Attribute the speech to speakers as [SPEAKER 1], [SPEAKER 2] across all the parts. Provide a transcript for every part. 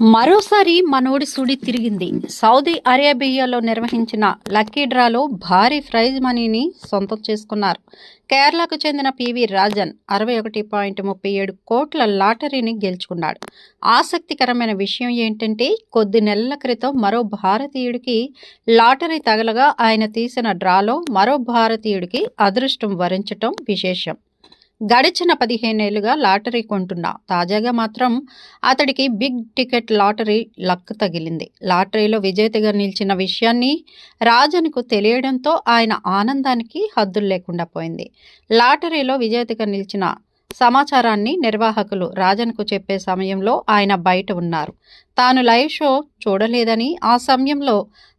[SPEAKER 1] మరోసారి మనోడి సుడి తిరిగింది. సౌదీ అరేబియాలో నిర్వహించిన లక్కీ డ్రాలో భారీ ప్రైజ్ మనీని సొంతం చేసుకున్నారు. కేరళకు చెందిన పివి రాజన్ అరవై ఒకటి పాయింట్ ముప్పై ఏడు కోట్ల లాటరీని గెలుచుకున్నాడు. ఆసక్తికరమైన విషయం ఏంటంటే కొద్ది నెలల క్రితం మరో భారతీయుడికి లాటరీ తగలగా ఆయన తీసిన డ్రాలో మరో భారతీయుడికి అదృష్టం వరించటం విశేషం. గడిచిన పదిహేనేళ్ళుగా లాటరీ కొంటున్నా. తాజాగా మాత్రం అతడికి బిగ్ టికెట్ లాటరీ లక్ తగిలింది. లాటరీలో విజేతగా నిలిచిన విషయాన్ని రాజన్కు తెలియడంతో ఆయన ఆనందానికి హద్దులు లేకుండా పోయింది. లాటరీలో విజేతగా నిలిచిన సమాచారాన్ని నిర్వాహకులు రాజన్కు చెప్పే సమయంలో ఆయన బయట ఉన్నారు. తాను లైవ్ షో చూడలేదని ఆ సమయంలో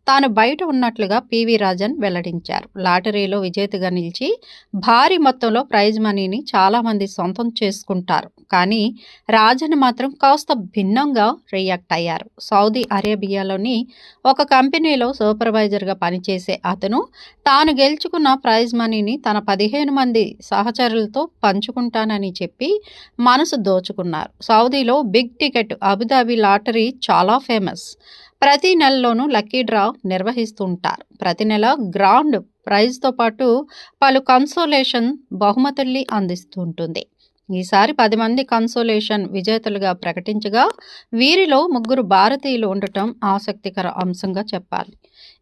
[SPEAKER 1] తాను బయట ఉన్నట్లుగా పివి రాజన్ వెల్లడించారు. లాటరీలో విజేతగా నిలిచి భారీ మొత్తంలో ప్రైజ్ మనీని చాలామంది సొంతం చేసుకుంటారు. కానీ రాజన్ మాత్రం కాస్త భిన్నంగా రియాక్ట్ అయ్యారు. సౌదీ అరేబియాలోని ఒక కంపెనీలో సూపర్వైజర్గా పనిచేసే అతను తాను గెలుచుకున్న ప్రైజ్ మనీని తన పదిహేను మంది సహచరులతో పంచుకుంటానని చెప్పి మనసు దోచుకున్నారు. సౌదీలో big ticket Abu Dhabi lottery చాలా ఫేమస్. ప్రతి నెలలోనూ లక్కీ డ్రా నిర్వహిస్తుంటారు. ప్రతి నెల గ్రాండ్ ప్రైజ్తో పాటు పలు కన్సోలేషన్ బహుమతుల్ని అందిస్తూ ఉంటుంది ఈసారి పది మంది కన్సోలేషన్ విజేతలుగా ప్రకటించగా వీరిలో ముగ్గురు భారతీయులు ఉండటం ఆసక్తికర అంశంగా చెప్పాలి.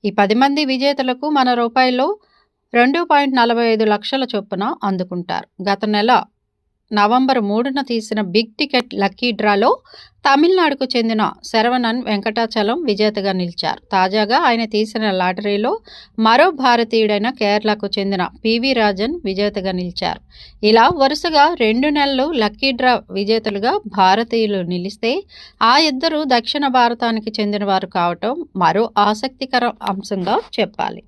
[SPEAKER 1] ఈ పది మంది విజేతలకు మన రూపాయలు రెండు పాయింట్ నలభై ఐదు లక్షల చొప్పున అందుకుంటారు. గత నెల నవంబర్ మూడున తీసిన బిగ్ టికెట్ లక్కీ డ్రాలో తమిళనాడుకు చెందిన శరవణన్ వెంకటాచలం విజేతగా నిలిచారు. తాజాగా ఆయన తీసిన లాటరీలో మరో భారతీయుడైన కేరళకు చెందిన పివి రాజన్ విజేతగా నిలిచారు. ఇలా వరుసగా రెండు నెలలు లక్కీ డ్రా విజేతలుగా భారతీయులు నిలిస్తే ఆ ఇద్దరు దక్షిణ భారతానికి చెందిన వారు కావటం మరో ఆసక్తికర అంశంగా చెప్పాలి.